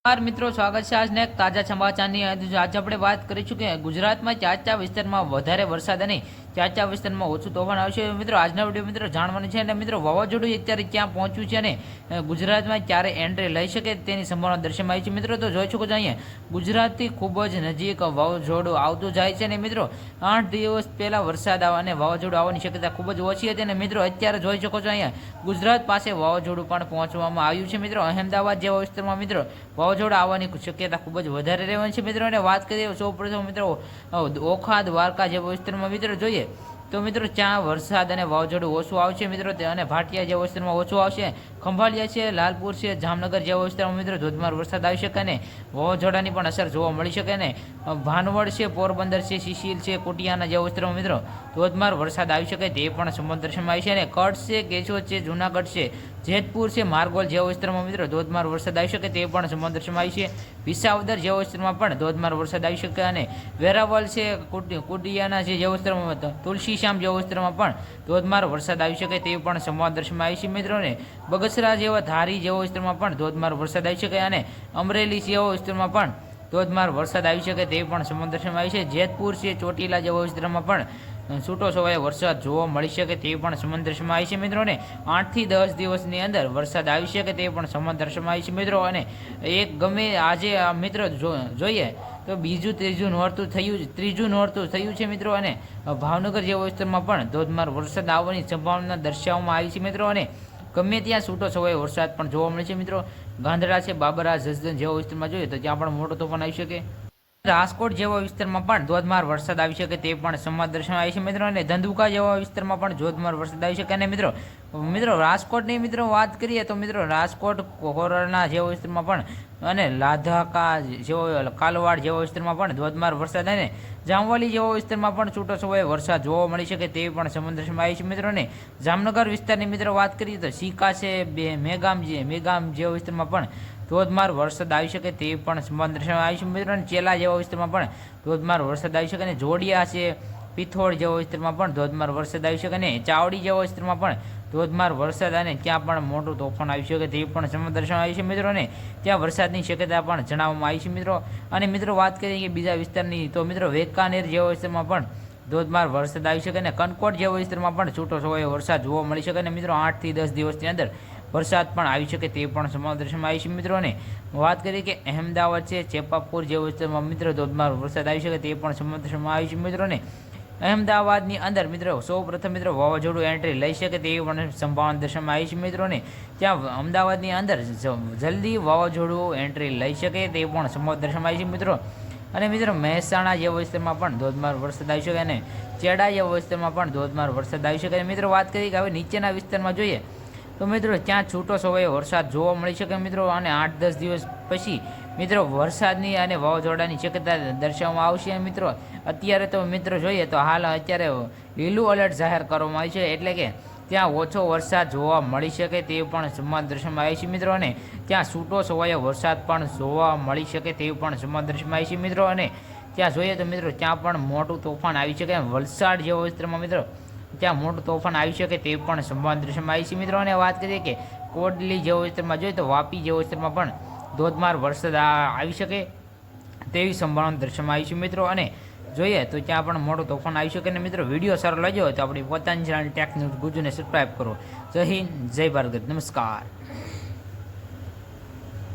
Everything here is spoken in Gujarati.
નમસ્કાર મિત્રો, સ્વાગત છે આજના એક તાજા સમાચારની. આજે આપણે વાત કરીશું કે ગુજરાતમાં ચાચા વિસ્તારમાં વધારે વરસાદ અને ચાચા વિસ્તારમાં ઓછું તોફાન આવશે મિત્રો, આજના વીડિયો મિત્રો જાણવાનું છે અને મિત્રો, વાવાઝોડું અત્યારે ક્યાં પહોંચ્યું છે અને ગુજરાતમાં ક્યારે એન્ટ્રી લઈ શકે તેની સંભાવના દર્શાવાઈ છે. મિત્રો, તો જોઈ શકો છો અહીંયા, ગુજરાતથી ખૂબ જ નજીક વાવાઝોડું આવતું જાય છે અને મિત્રો, આઠ દિવસ પહેલાં વરસાદ આવવા અને વાવાઝોડું આવવાની શક્યતા ખૂબ જ ઓછી હતી અને મિત્રો, અત્યારે જોઈ શકો છો અહીંયા, ગુજરાત પાસે વાવાઝોડું પણ પહોંચવામાં આવ્યું છે. મિત્રો, અહેમદાબાદ જેવા વિસ્તારમાં મિત્રો, વાવાઝોડું આવવાની શક્યતા ખૂબ જ વધારે રહેવાની છે. મિત્રો, અને વાત કરીએ સૌ પ્રથમ મિત્રો ઓખા દ્વારકા જેવા વિસ્તારમાં મિત્રો, જોઈએ તો મિત્રો, ત્યાં વરસાદ અને વાવાઝોડું ઓછું આવશે મિત્રો અને ભાટિયા જેવા વિસ્તારમાં ઓછું આવશે. ખંભાળિયા છે, લાલપુર છે, જામનગર જેવા વિસ્તારમાં મિત્રો, ધોધમાર વરસાદ આવી શકે ને વાવાઝોડાની પણ અસર જોવા મળી શકે ને ભાનવડ છે, પોરબંદર છે શિશિલ છે, કોટિયાના જેવા વિસ્તારમાં મિત્રો ધોધમાર વરસાદ આવી શકે તે પણ સમુદ્રમાં આવી છે અને કચ્છ છે, કેશોદ છે, જૂનાગઢ છે, જેતપુર છે, માર્ગોલ જેવા વિસ્તારમાં મિત્રો ધોધમાર વરસાદ આવી શકે તે પણ સમુદ્રમાં આવી છે. વિસાવદર જેવા વિસ્તારમાં પણ ધોધમાર વરસાદ આવી શકે અને વેરાવલ છે કુટિયાના છે જેવા વિસ્તારમાં તુલસીશ્યામ જેવા વિસ્તારમાં પણ ધોધમાર વરસાદ આવી શકે તે પણ સમુદ્રમાં આવી છે મિત્રોને બગસરા જેવા ધારી જેવા વિસ્તારમાં પણ ધોધમાર વરસાદ આવી શકે અને અમરેલી જેવા વિસ્તારમાં પણ ધોધમાર વરસાદ આવી શકે તે પણ સમુદ્રમાં આવી છે. જેતપુર છે, ચોટીલા જેવા વિસ્તારમાં પણ છૂટો છવાયો વરસાદ જોવા મળી શકે તે પણ સમુદ્રમાં આવી છે મિત્રોને આઠથી દસ દિવસની અંદર વરસાદ આવી શકે તે પણ સમુદ્રમાં આવી છે મિત્રો અને એક ગમે આજે મિત્રો જોઈએ તો બીજું ત્રીજું નોરતું થયું ત્રીજું નોરતું થયું છે મિત્રો અને ભાવનગર જેવા વિસ્તારમાં પણ ધોધમાર વરસાદ આવવાની સંભાવના દર્શાવવામાં આવી છે મિત્રો અને ગમે ત્યાં છૂટો છવાયો વરસાદ પણ જોવા મળે છે મિત્રો. ગાંધડા છે, બાબરા જસદન જેવા વિસ્તારમાં જોઈએ તો ત્યાં પણ મોટો તોફાન આવી શકે. રાજકોટ જેવા વિસ્તારમાં પણ ધોધમાર વરસાદ આવી શકે તે પણ સંવાદ દર્શનમાં આવી છે. મિત્રો, અને ધંધુકા જેવા વિસ્તારમાં પણ ધોધમાર વરસાદ આવી શકે. અને મિત્રો મિત્રો, રાજકોટની મિત્રો વાત કરીએ તો મિત્રો, રાજકોટ કોરોના જેવા વિસ્તારમાં પણ અને લાધાકા જેવો, કાલવાડ જેવા વિસ્તારમાં પણ ધોધમાર વરસાદ અને જામવાલી જેવા વિસ્તારમાં પણ છૂટો છવાયો વરસાદ જોવા મળી શકે તે પણ સમુદ્રમાં આવી છે. મિત્રો, અને જામનગર વિસ્તારની મિત્રો વાત કરીએ તો સિકા છે બે મેગામ મેગામ જેવા વિસ્તારમાં પણ ધોધમાર વરસાદ આવી શકે તે પણ સમુદ્રમાં આવી છે મિત્રો. ચેલા જેવા વિસ્તારમાં પણ ધોધમાર વરસાદ આવી શકે અને જોડિયા છે, પિથોડ જેવા વિસ્તારમાં પણ ધોધમાર વરસાદ આવી શકે અને ચાવડી જેવા વિસ્તારમાં પણ ધોધમાર વરસાદ અને ત્યાં પણ મોટું તોફાન આવી શકે તે પણ સમુદ્રમાં આવી છે મિત્રો. અને ત્યાં વરસાદની શક્યતા પણ જણાવવામાં આવી છે મિત્રો. અને મિત્રો વાત કરીએ કે બીજા વિસ્તારની, તો મિત્રો વેકાનેર જેવા વિસ્તારમાં પણ ધોધમાર વરસાદ આવી શકે અને કનકોટ જેવા વિસ્તારમાં પણ છૂટો છવાયો વરસાદ જોવા મળી શકે. અને મિત્રો આઠથી દસ દિવસની અંદર વરસાદ પણ આવી શકે તે પણ સમુદ્રમાં આવી છે મિત્રોને વાત કરીએ કે અહેમદાબાદ છે, ચેપાપુર જે વિસ્તારમાં મિત્રો ધોધમાર વરસાદ આવી શકે તે પણ સમુદ્રમાં આવી છે મિત્રોને અહેમદાબાદની અંદર મિત્રો સૌ પ્રથમ મિત્રો વાવાઝોડું એન્ટ્રી લઈ શકે તેવી પણ સંભાવના દર્શાવવામાં આવી છે મિત્રોને ત્યાં અમદાવાદની અંદર જલ્દી વાવાઝોડું એન્ટ્રી લઈ શકે તે પણ સંભાવના દર્શાવવામાં આવી છે મિત્રો. અને મિત્રો મહેસાણા જેવા વિસ્તારમાં પણ ધોધમાર વરસાદ આવી શકે. અને ચેડા જેવા વિસ્તારમાં પણ ધોધમાર વરસાદ આવી શકે. મિત્રો વાત કરીએ કે હવે નીચેના વિસ્તારમાં જોઈએ તો મિત્રો ત્યાં છૂટો છવાયો વરસાદ જોવા મળી શકે મિત્રો? અને આઠ દસ દિવસ પછી મિત્રો, વરસાદની અને વાવાઝોડાની શક્યતા દર્શાવવામાં આવશે મિત્રો. અત્યારે તો મિત્રો જોઈએ તો હાલ અત્યારે લીલું એલર્ટ જાહેર કરવામાં આવ્યું છે. એટલે કે ત્યાં ઓછો વરસાદ જોવા મળી શકે તે પણ સમાન દર્શનમાં આવી છે મિત્રો. અને ત્યાં છૂટો છવાયો વરસાદ પણ જોવા મળી શકે તેવું પણ સમાન દર્શનમાં આવી છે મિત્રો. અને ત્યાં જોઈએ તો મિત્રો, ત્યાં પણ મોટું તોફાન આવી શકે વલસાડ જેવા વિસ્તારમાં મિત્રો ત્યાં મોટું તોફાન આવી શકે તે પણ સંભાવના દૃશ્યમાં આવી છે. મિત્રો, અને વાત કરીએ કે કોડલી જેવા વિસ્તારમાં જોઈએ તો વાપી જેવા વિસ્તારમાં પણ ધોધમાર વરસાદ આવી શકે તેવી સંભાવના દૃશ્યમાં આવી છે. મિત્રો, અને જોઈએ તો ત્યાં પણ મોટું તોફાન આવી શકે અને મિત્રો, વીડિયો સારો લાગ્યો હોય તો આપણી પોતાની ચેનલ ટેક ન્યૂઝ ગુજુને સબસ્ક્રાઈબ કરો. જય હિન્દ, જય ભારત. નમસ્કાર.